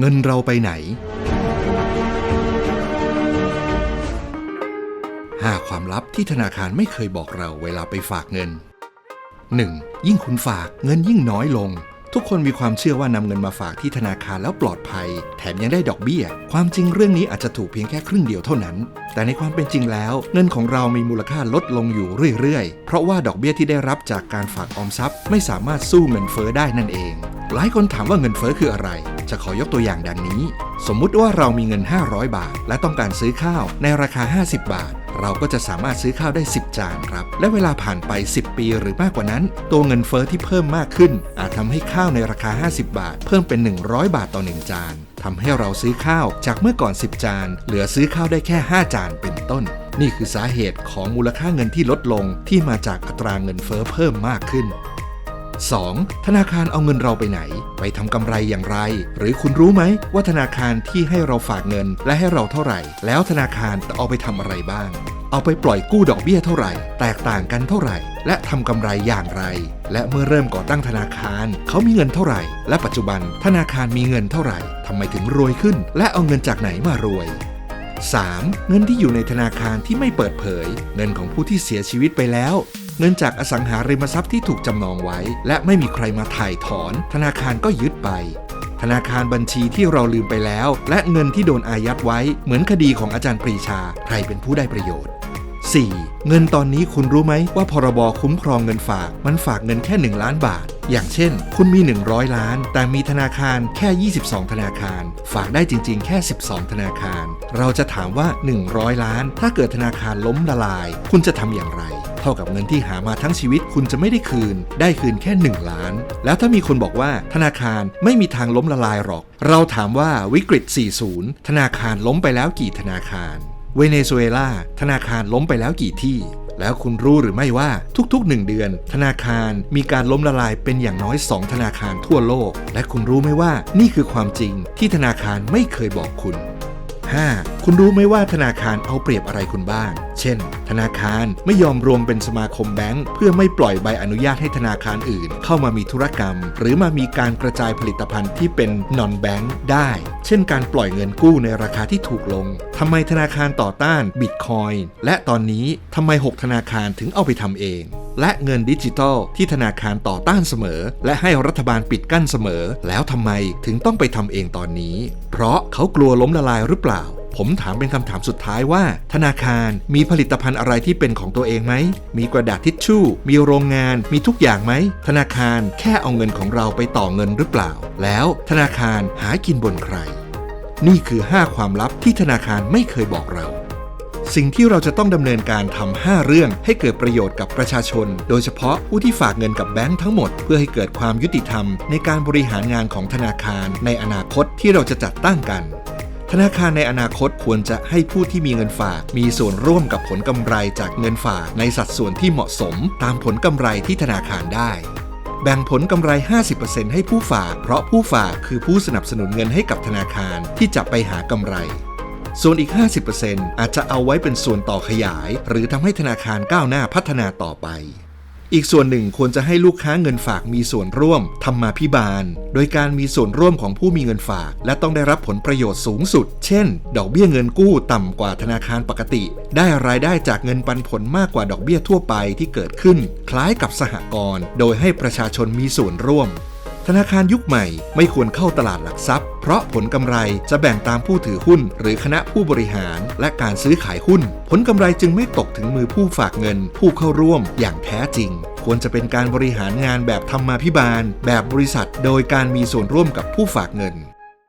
เงินเราไปไหน 5 ความลับที่ธนาคารไม่เคยบอกเราเวลาไปฝากเงิน 1. ยิ่งคุณฝากเงินยิ่งน้อยลง ทุกคนมีความเชื่อว่านำเงินมาฝากที่ธนาคารแล้วปลอดภัย แถมยังได้ดอกเบี้ย ความจริงเรื่องนี้อาจจะถูกเพียงแค่ครึ่งเดียวเท่านั้น แต่ในความเป็นจริงแล้ว เงินของเรามีมูลค่าลดลงอยู่เรื่อยๆ เพราะว่าดอกเบี้ยที่ได้รับจากการฝากออมทรัพย์ ไม่สามารถสู้เงินเฟ้อได้นั่นเอง หลายคนถามว่าเงินเฟ้อคืออะไร จะขอยกตัวอย่างดังนี้ สมมุติว่าเรามีเงิน 500 บาท และต้องการซื้อข้าวในราคา 50 บาท เราก็จะสามารถซื้อข้าวได้ 10 จานครับ และเวลาผ่านไป 10 ปีหรือมากกว่านั้น ตัวเงินเฟ้อที่เพิ่มมากขึ้น อาจทำให้ข้าวในราคา 50 บาท เพิ่มเป็น 100 บาทต่อ 1 จานทำให้เราซื้อข้าวจากเมื่อก่อน 10 จาน เหลือซื้อข้าวได้แค่ 5 จานเป็นต้นนี่คือสาเหตุของมูลค่าเงินที่ลดลงที่มาจากอัตราเงินเฟ้อเพิ่มมากขึ้น 2. ธนาคารเอาเงินเราไปไหน ไปทำกำไรอย่างไร หรือคุณรู้ไหมว่าธนาคารที่ให้เราฝากเงินและให้เราเท่าไหร่ แล้วธนาคารจะเอาไปทำอะไรบ้าง เอาไปปล่อยกู้ดอกเบี้ยเท่าไหร่ แตกต่างกันเท่าไหร่ และทำกำไรอย่างไร และเมื่อเริ่มก่อตั้งธนาคาร เขามีเงินเท่าไหร่ และปัจจุบันธนาคารมีเงินเท่าไหร่ทำไมถึงรวยขึ้น และเอาเงินจากไหนมารวย 3. เงินที่อยู่ในธนาคารที่ไม่เปิดเผย เงินของผู้ที่เสียชีวิตไปแล้ว เนื่องจากอสังหาริมทรัพย์ที่ถูกจำนองไว้ และไม่มีใครมาถ่ายถอน ธนาคารก็ยึดไป ธนาคารบัญชีที่เราลืมไปแล้ว และเงินที่โดนอายัดไว้เหมือนคดีของอาจารย์ปรีชา ใครเป็นผู้ได้ประโยชน์ 4. เงินตอนนี้คุณรู้ไหมว่าพรบคุ้มครองเงินฝาก มันฝากเงินแค่ 1 ล้านบาท อย่างเช่น คุณมี 100 ล้าน แต่มีธนาคารแค่ 22 ธนาคาร ฝากได้จริง ๆ แค่ 12 ธนาคาร เราจะถามว่า 100 ล้าน ถ้าเกิดธนาคารล้มละลาย คุณจะทำอย่างไร เท่ากับเงินที่หามาทั้งชีวิตคุณจะไม่ได้คืน ได้คืนแค่ 1 ล้าน แล้วถ้ามีคนบอกว่า ธนาคารไม่มีทางล้มละลายหรอก เราถามว่าวิกฤต 40 ธนาคารล้มไปแล้วกี่ธนาคาร เวเนซุเอลาธนาคารล้มไปแล้วกี่ที่ แล้วคุณรู้หรือไม่ว่าทุกๆ 1 เดือน ธนาคารมีการล้มละลายเป็นอย่างน้อย 2 ธนาคารทั่วโลก และคุณรู้ไหมว่านี่คือความจริงที่ธนาคารไม่เคยบอกคุณ 5. คุณรู้ไหมว่าธนาคารเอาเปรียบอะไรคุณบ้าง เช่น ธนาคารไม่ยอมรวมเป็นสมาคมแบงก์เพื่อไม่ปล่อยใบอนุญาตให้ธนาคารอื่น เข้ามามีธุรกรรม หรือมามีการกระจายผลิตภัณฑ์ที่เป็น non bank ได้ เช่นการปล่อยเงินกู้ในราคาที่ถูกลง ทำไมธนาคารต่อต้านบิตคอยและตอนนี้ทำไม 6 ธนาคารถึงเอาไปทำเอง และเงินดิจิทัล ที่ธนาคารต่อต้านเสมอ และให้รัฐบาลปิดกั้นเสมอ แล้วทำไมถึงต้องไปทำเองตอนนี้ เพราะเขากลัวล้มละลายหรือเปล่าผมถามเป็นคำถามสุดท้ายว่า ธนาคารมีผลิตภัณฑ์อะไรที่เป็นของตัวเองไหม มีกระดาษทิชชู่ มีโรงงาน มีทุกอย่างไหม ธนาคารแค่เอาเงินของเราไปต่อเงินหรือเปล่า แล้วธนาคารหากินบนใคร นี่คือ 5 ความลับที่ธนาคารไม่เคยบอกเรา สิ่งที่เราจะต้องดำเนินการทำ5เรื่องให้เกิดประโยชน์กับประชาชน โดยเฉพาะผู้ที่ฝากเงินกับแบงค์ทั้งหมด เพื่อให้เกิดความยุติธรรมในการบริหารงานของธนาคารในอนาคตที่เราจะจัดตั้งกันธนาคารในอนาคตควรจะให้ผู้ที่มีเงินฝาก มีส่วนร่วมกับผลกำไรจากเงินฝากในสัดส่วนที่เหมาะสม ตามผลกำไรที่ธนาคารได้ แบ่งผลกำไร 50%ให้ผู้ฝาก เพราะผู้ฝากคือผู้สนับสนุนเงินให้กับธนาคารที่จะไปหากำไร ส่วนอีก 50%อาจจะเอาไว้เป็นส่วนต่อขยาย หรือทำให้ธนาคารก้าวหน้าพัฒนาต่อไป อีกส่วนหนึ่งควรจะให้ลูกค้าเงินฝากมีส่วนร่วมทำมาพิบาล โดยการมีส่วนร่วมของผู้มีเงินฝาก และต้องได้รับผลประโยชน์สูงสุด เช่น ดอกเบี้ยเงินกู้ต่ำกว่าธนาคารปกติ ได้รายได้จากเงินปันผลมากกว่าดอกเบี้ยทั่วไปที่เกิดขึ้น คล้ายกับสหกรณ์โดยให้ประชาชนมีส่วนร่วม ธนาคารยุคใหม่ไม่ควรเข้าตลาดหลักทรัพย์ เพราะผลกำไรจะแบ่งตามผู้ถือหุ้น หรือคณะผู้บริหารและการซื้อขายหุ้น ผลกำไรจึงไม่ตกถึงมือผู้ฝากเงิน ผู้เข้าร่วมอย่างแท้จริง ควรจะเป็นการบริหารงานแบบธรรมาภิบาล แบบบริษัท โดยการมีส่วนร่วมกับผู้ฝากเงิน